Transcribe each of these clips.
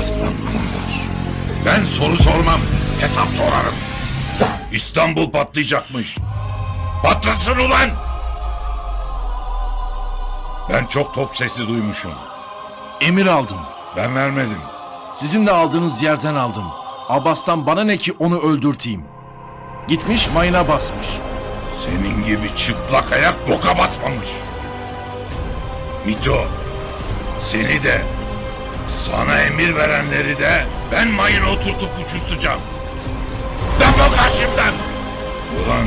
paslanmalılar. Ben soru sormam, hesap sorarım. İstanbul patlayacakmış. Patlasın ulan! Ben çok top sesi duymuşum. Emir aldım. Ben vermedim. Sizin de aldığınız yerden aldım. Abbas'tan bana ne ki onu öldürteyim. Gitmiş mayına basmış. Senin gibi çıplak ayak boka basmamış. Mito, seni de, sana emir verenleri de ben mayına oturtup uçurtacağım. Defol karşımdan! Ulan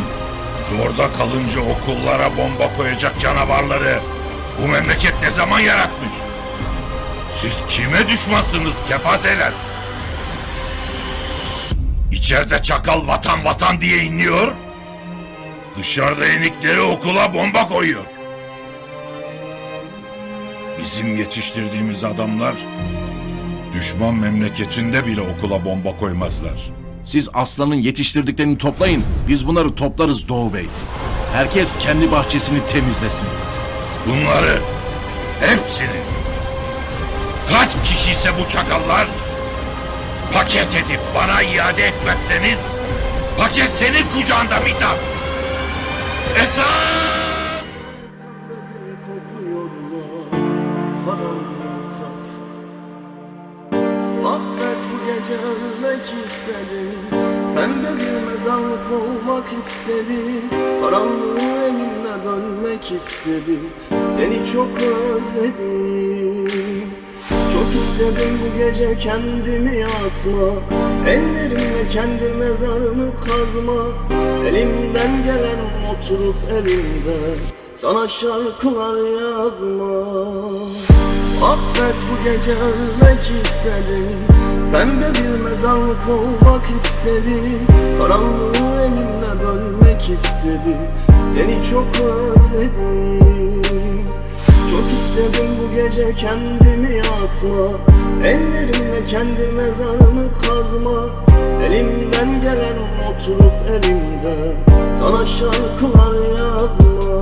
zorda kalınca okullara bomba koyacak canavarları bu memleket ne zaman yaratmış? Siz kime düşmansınız kepazeler? İçeride çakal vatan vatan diye inliyor. Dışarıda enikleri okula bomba koyuyor. Bizim yetiştirdiğimiz adamlar düşman memleketinde bile okula bomba koymazlar. Siz aslanın yetiştirdiklerini toplayın. Biz bunları toplarız Doğu Bey. Herkes kendi bahçesini temizlesin. Bunları hepsini kaç kişi ise bu çakallar paket edip bana iade etmezseniz paket senin kucağında Mithat. Esat! Pembe bir mezarlık olmak istedim. Karanlığı elimle bölmek istedim Seni çok özledim. Çok istedim bu gece kendimi asma. Ellerimle kendi mezarımı kazma. Elimden gelen oturup elimde Sana şarkılar yazma. Affet bu gece ölmek istedim Pembe bir mezarlık olmak istedim. Karanlığı elimle bölmek istedim. Seni çok özledim. Çok istedim bu gece kendimi asma. Ellerimle kendi mezarımı kazma. Elimden gelen oturup elimde Sana şarkılar yazma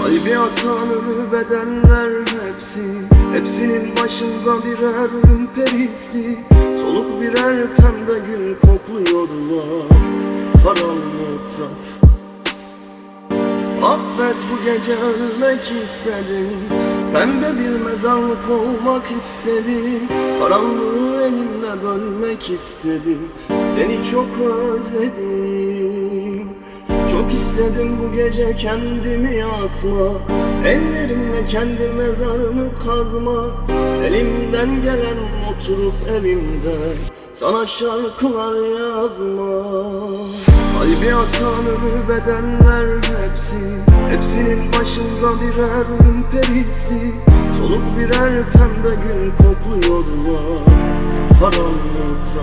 Kalbi atan ölü bedenler hepsi Hepsinin başında birer ölüm perisi. Soluk birer pembe gül kokluyorlar Karanlıkta. Affet bu gece ölmek istedim Pembe bir mezarlık olmak istedim. Karanlığı elinle bölmek istedim Seni çok özledim istedim bu gece kendimi asma. Ellerimle kendi mezarımı kazma. Elimden gelen oturup elimde Sana şarkılar yazma. Kalbi atan bedenler hepsi Hepsinin başında birer ölüm perisi. Soluk birer pembe gül kokluyorlar Karanlıkta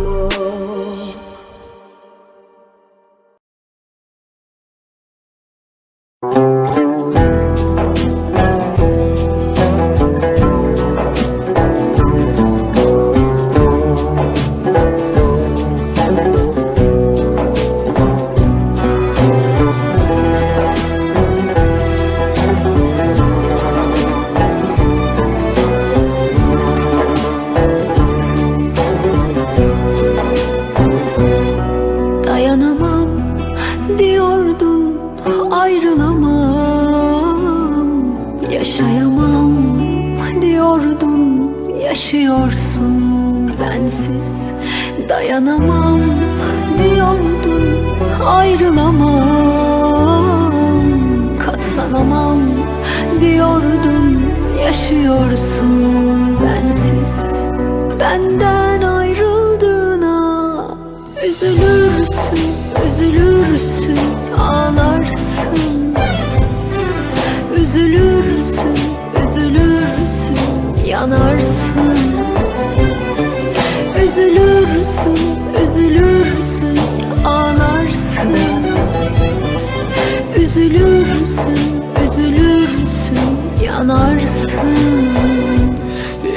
ayrılamam Yaşayamam. Diyordun yaşıyorsun. Bensiz dayanamam. Diyordun ayrılamam. Katlanamam. Diyordun yaşıyorsun. Bensiz benden ayrıldığına üzülürüm. Yanarsın. Üzülürsün, üzülürsün, ağlarsın. Üzülürsün, üzülürsün, yanarsın.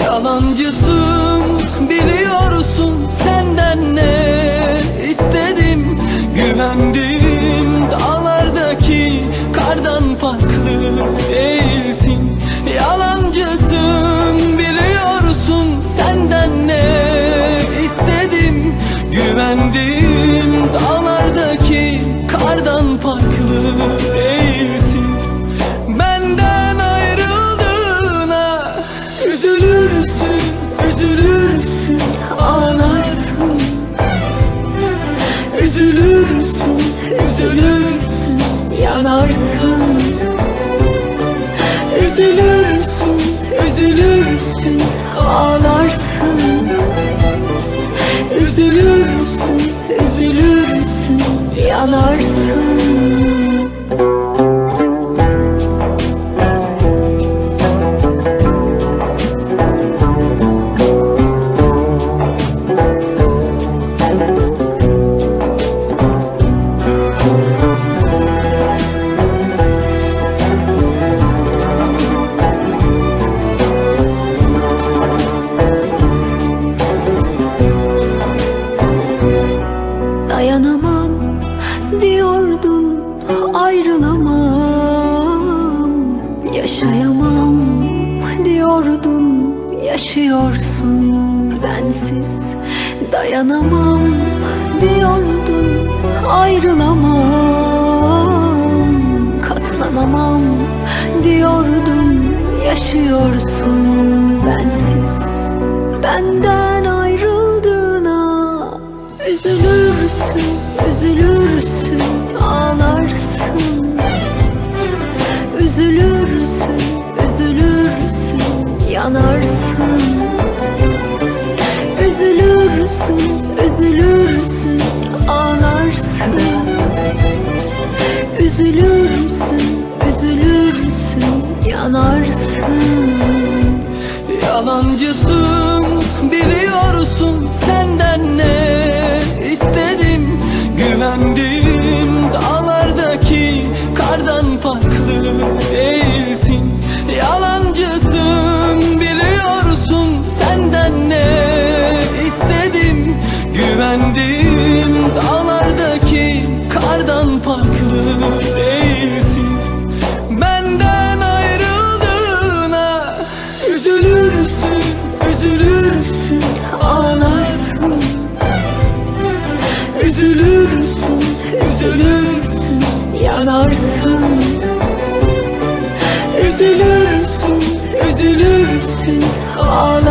Yalancısın biliyorsun senden ne istedim. Güvendiğim üzülürsün, üzülürsün, yanarsın. Üzülürsün, üzülürsün, ağlarsın. Üzülürsün, üzülürsün, yanarsın yaşıyorsun? Bensiz Dayanamam diyordun ayrılamam Katlanamam diyordun yaşıyorsun. Bensiz Benden Üzülürsün, ağlarsın. Üzülürsün, üzülürsün, yanarsın. Yalancısın Üzülürsün, üzülürsün, ağlarsın